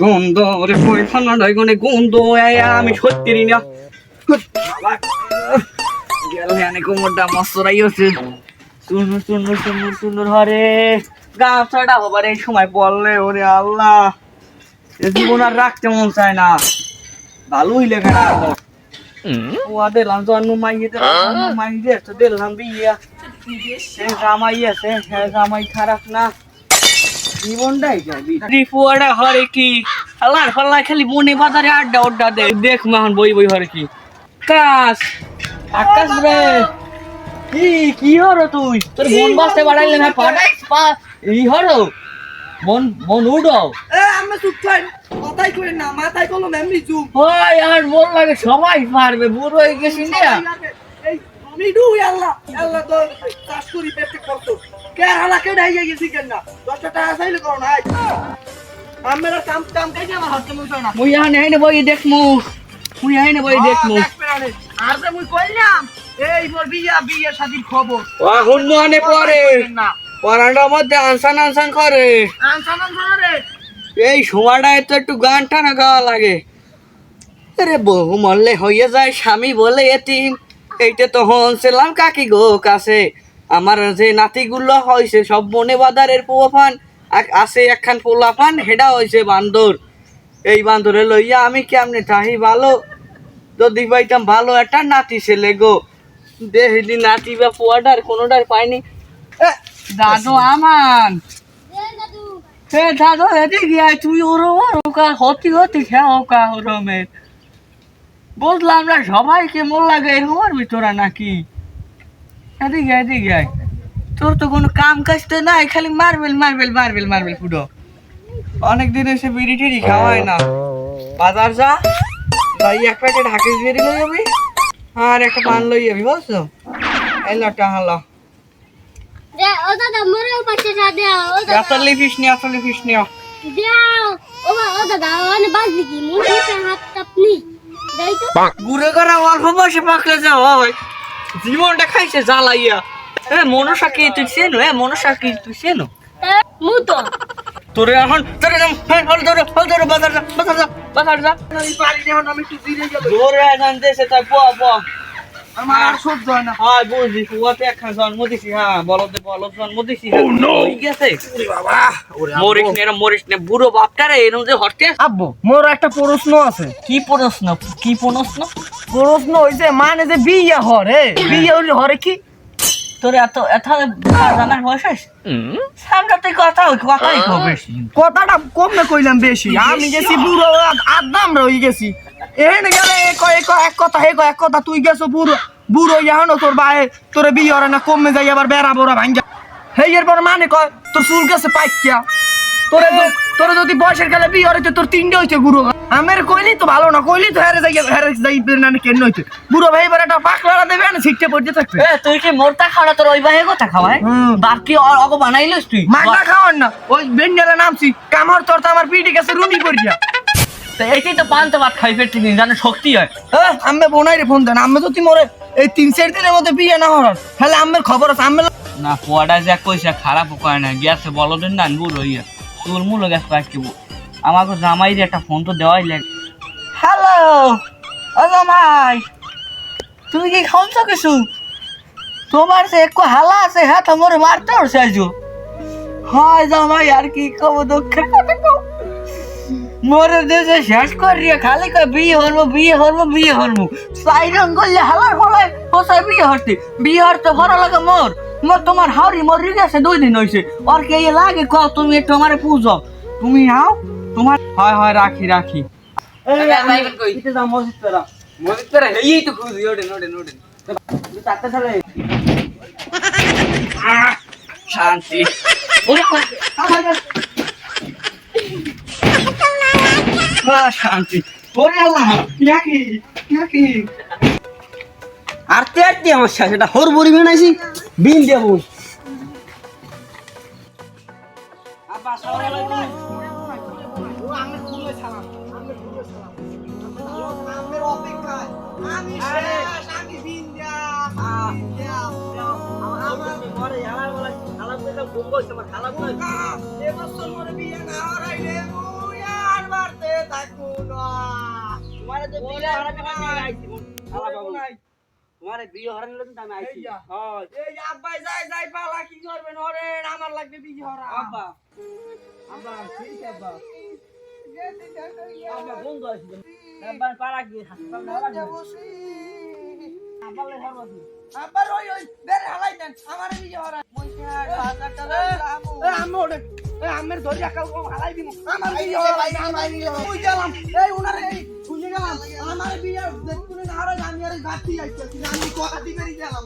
গন্ধ রে আমি সত্যি না গেল এনে কোমরটা মস্তরাই আছে। সুন্দর সুন্দর সুন্দর সুন্দর হরে গাছটা হবার এই সময় পড়লে ওরে আল্লাহ এ জীবন আর রাখতে মন চায় না। ভালোই লেগে না ও দিলাম জন্ম মাইয়ে দিলাম মাইয়ে তো দিলাম বিয়া। সে জামাই আছে সে জামাই খারাপ না। জীবনটাই যাবি হরে কি? আল্লাহর খালি মনে বাজারে আড্ডা আড্ডা দে দেখ মাহন বই বই হরে কি। কাস আকাশ রে। কি কি হরো তুই? তোর মন বাসতে বাড়াইলে না পাঠাই পা এই হরো মন মন উড়ো এ চুপ থাই না মাথায় কলম এমনি চুপ ওই আর মন লাগে সবাই পারবে বুড়ো হয়ে গেছি না? এই আমি ডু আল্লাহ আল্লাহ তো চাষ করি পেটে করতো কে হালা কে গেছি কেন না। দশটা টাকা চাইলে করো না আমার কাম কাম কাই আমার হাতে মুই না। মুই আনে আইনে বই দেখমু। মুই আইনে বই দেখমু। আর যে মুই কইলাম এই মোর বিয়া বিয়া শাদির খবর। এখন মনে পড়ে না। পড়ানোর মধ্যে আনসান আনসান করে। আনসান আনসান রে এই সময়টায় তো একটু গান টানা গাওয়া লাগে। আরে বহু মরলে হয়ে যায় স্বামী বলে এতিম। এইটা তো হনছিলাম কাকি গো কাছে। আমার যে নাতিগুলো হয়েছে সব মনে বাদারের পোয়াফান আছে একখান পোলাফান হেডা হয়েছে বান্দর। এই বান্দরে লইয়া আমি কেমনে তাহি ভালো? যদি পাইতাম ভালো একটা নাতি ছেলে গো। দেহিলি নাতি বা পোয়াটার কোনোটার পাইনি। দাদু আমান। এ দাদু এদিকে তুই ওরো ওরো কা হতি হতি খেও কা ওরমের বুঝলাম না সবাইকে মোর লাগে? হওয়ার ভিতরা নাকি? এদিকে এদিকে। আয় তোর তো কোনো কাম কাজ তো নাই খালি মার্বেল মার্বেল মার্বেল মার্বেল ফুটো। অনেক দিন এসে বিড়ি টিড়ি খাওয়াই না। বাজার যা। যাই এক প্যাকেট হাকিস বিড়ি লই যাবি আর একটা পান লই যাবি বুঝছ? এই লটা হালো। ও দাদা মরে পাশে যা দে ও দাদা। আসলে ফিস নিও আসলে ফিস নিও দেও ও দাদা অনে বাজলি কি? মুখে হাত তো ঘুরে করা অল্প বয়সে পাকলে যাও হয়। জীবনটা খাইছে জ্বালাইয়া। এ মনসা কি তুই চেনো? এ মনসা কি তুই চেনো? মুতো তোরে এখন তোরে যাম হ্যাঁ হল ধরো হল ধরো বাজার যা বাজার যা বাজার যা। আমি পারি না আমি একটু দিয়ে গেল ধরে এখন দেশে তাই প প আমার আর সহ্য হয় না। হ্যাঁ বুঝলি ফুয়াতে একখান জন্ম দিছি হ্যাঁ বলদে বলদ জন্ম দিছি হয়ে গেছে বাবা মরিস নে মরিস নে বুড়ো বাপটারে এরম যে হটে আব্বু মোর একটা প্রশ্ন আছে। কি প্রশ্ন কি প্রশ্ন? প্রশ্ন হইছে মানে যে বিয়ে হরে বিয়ে হইলে হরে কি? তোর এত এত জানার বয়স সামনে তুই কথা কথাই বেশি কথাটা কম না কইলাম বেশি। আমি গেছি বুড়ো আদাম রই গেছি। এখানে গেলে এক কথা হে এক কথা তুই গেছো বুড়ো বুড়ো ইয়ানো তোর বায়ে তোরে বিয়ে হরে না কমে যাই আবার বেড়া বড়া ভাঙ্গা। হেই এরপর মানে কয় তোর চুল গেছে পাইকিয়া তোরে তোরে যদি বয়সের গেলে বিয়ে হরে তোর তিনটে হইছে বুড়ো আমের কইলি তো ভালো না কইলি তো হেরে যাই হেরে যাই না কেন হইতে বুড়ো ভাই এবার একটা পাকলাড়া দেবে না ছিটতে পড়তে থাকবে। এ তুই কি মোরটা খাওয়া তোর ওই বাহে কথা খাওয়ায় হুম। বাপ কি অগ বানাইলিস তুই? মাগনা খাওয়ান না ওই বেঞ্জালে নামছি কামড় তোর তো আমার পিঠে গেছে রুনি করিয়া তো এইটাই তো পান্তা ভাত খাই পেটে দিন জানে শক্তি হয়। হ্যাঁ আম্মে বোনাই রে ফোন দেন। আম্মে যদি মরে এই তিন চার দিনের মধ্যে বিয়ে না হওয়ার। তাহলে আম্মের খবর আছে আম্মে না পোয়াটা যে কইছে খারাপ কয় না গেছে বলদের না বুড়ো ইয়ে তোর মূল গ্যাস পাকি আমাকে জামাই একটা ফোন তো দেওয়াই লাগে। হ্যালো ও জামাই তুমি কি খাওছ কিছু? তোমার সে একটু হালা আছে হ্যাঁ তোমার মারতে উঠছে আজু হয় জামাই আর কি কব দুঃখের কথা। মোরে দেশে শেষ করিয়া খালি কয় বিয়ে হরবো বিয়ে হরবো বিয়ে হরবো সাইরন করলে হালার ফলায় হোসাই বিয়ে হরতে বিয়ে হরতে ভরা লাগে মোর মোর তোমার হাওড়ি মরি গেছে দুই দিন হয়েছে ওর কে ইয়ে লাগে কও তুমি একটু আমারে পুজো তুমি নাও তোমার হয় হয় রাখি রাখি শান্তি শান্তি ওরে আল্লাহ ইয়াকি ইয়াকি আর তেল দিয়ে আমার শাস এটা হর বড়ি বানাইছি বিন দেব আমি শেষ আমি বিন দিয়া আমার ঘরে আমার খালা বলে খালা বলে এবছর মরে তোমার বিয়ে হারানোর জন্য আমি আইছি। এই আব্বাই যাই যাই পালা কি করবেন? ওরে আমার লাগবে বিজি হরা। আব্বা। আব্বা ঠিক আব্বা। আব্বা বন্ধু আসবে আব্বা পারা কি হাসপাতাল না লাগবে আব্বা লে হারবা কি? ওই ওই বের হালাই দেন। আমার বিজি হরা। এ আমি। ওরে। এ আমের ধরি কম হালাই দিমু। আমার বিজি হরা ওই গেলাম? এই উনারে আমার বিয়ে দেখুন হারা আমি আর গাতি আইছি আমি কথা দিবেই গেলাম।